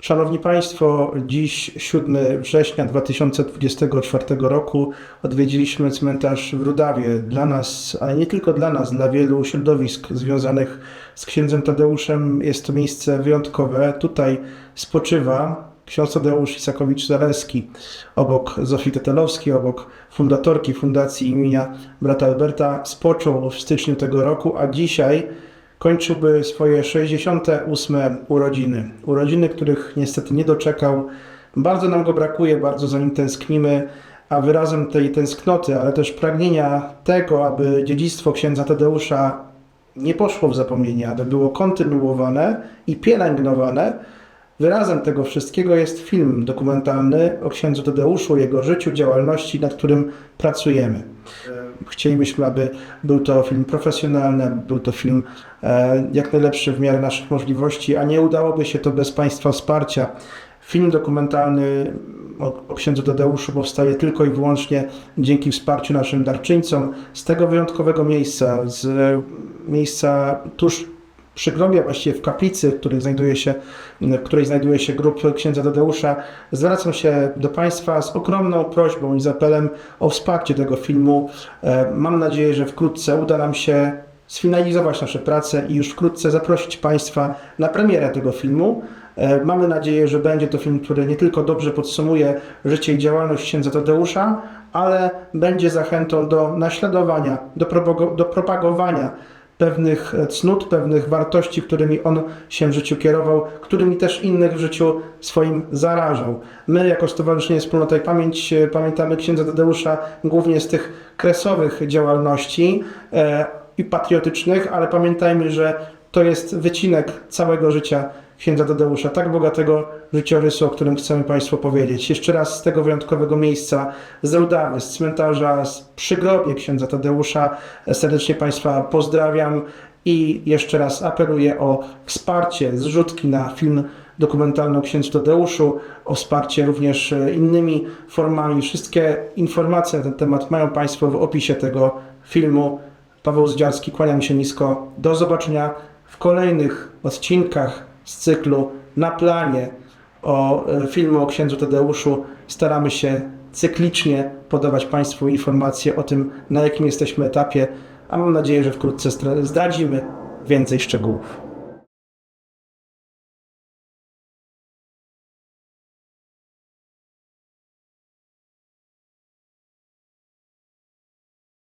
Szanowni Państwo, dziś 7 września 2024 roku odwiedziliśmy cmentarz w Rudawie. Dla nas, ale nie tylko dla nas, dla wielu środowisk związanych z księdzem Tadeuszem jest to miejsce wyjątkowe. Tutaj spoczywa ksiądz Tadeusz Isakowicz-Zaleski, obok Zofii Tetelowskiej, obok fundatorki Fundacji imienia brata Alberta. Spoczął w styczniu tego roku, a dzisiaj kończyłby swoje 68 urodziny. Urodziny, których niestety nie doczekał. Bardzo nam go brakuje, bardzo za nim tęsknimy, a wyrazem tej tęsknoty, ale też pragnienia tego, aby dziedzictwo księdza Tadeusza nie poszło w zapomnienie, aby było kontynuowane i pielęgnowane. Wyrazem tego wszystkiego jest film dokumentalny o księdzu Tadeuszu, jego życiu, działalności, nad którym pracujemy. Chcielibyśmy, aby był to film profesjonalny, aby był to film e, jak najlepszy w miarę naszych możliwości, a nie udałoby się to bez Państwa wsparcia. Film dokumentalny o, o księdzu Tadeuszu powstaje tylko i wyłącznie dzięki wsparciu naszym darczyńcom z tego wyjątkowego miejsca, z e, miejsca tuż przy grobie, właściwie w kaplicy, w której znajduje się, w której znajduje się księdza Tadeusza, zwracam się do Państwa z ogromną prośbą i z apelem o wsparcie tego filmu. E, Mam nadzieję, że wkrótce uda nam się sfinalizować nasze prace i już wkrótce zaprosić Państwa na premierę tego filmu. E, Mamy nadzieję, że będzie to film, który nie tylko dobrze podsumuje życie i działalność księdza Tadeusza, ale będzie zachętą do naśladowania, do propagowania pewnych cnót, pewnych wartości, którymi on się w życiu kierował, którymi też innych w życiu swoim zarażał. My, jako Stowarzyszenie Wspólnota i Pamięć, e, pamiętamy księdza Tadeusza głównie z tych kresowych działalności e, i patriotycznych, ale pamiętajmy, że to jest wycinek całego życia księdza Tadeusza, tak bogatego życiorysu, o którym chcemy Państwu powiedzieć. Jeszcze raz z tego wyjątkowego miejsca, z Rudawy, z cmentarza, z przygrobie księdza Tadeusza serdecznie Państwa pozdrawiam i jeszcze raz apeluję o wsparcie, zrzutki na film dokumentalny o księdzu Tadeuszu, o wsparcie również e, innymi formami. Wszystkie informacje na ten temat mają Państwo w opisie tego filmu. Paweł Zdziarski, kłaniam się nisko. Do zobaczenia w kolejnych odcinkach z cyklu Na planie o e, filmu o księdzu Tadeuszu. Staramy się cyklicznie podawać Państwu informacje o tym, na jakim jesteśmy etapie, a mam nadzieję, że wkrótce zdradzimy więcej szczegółów.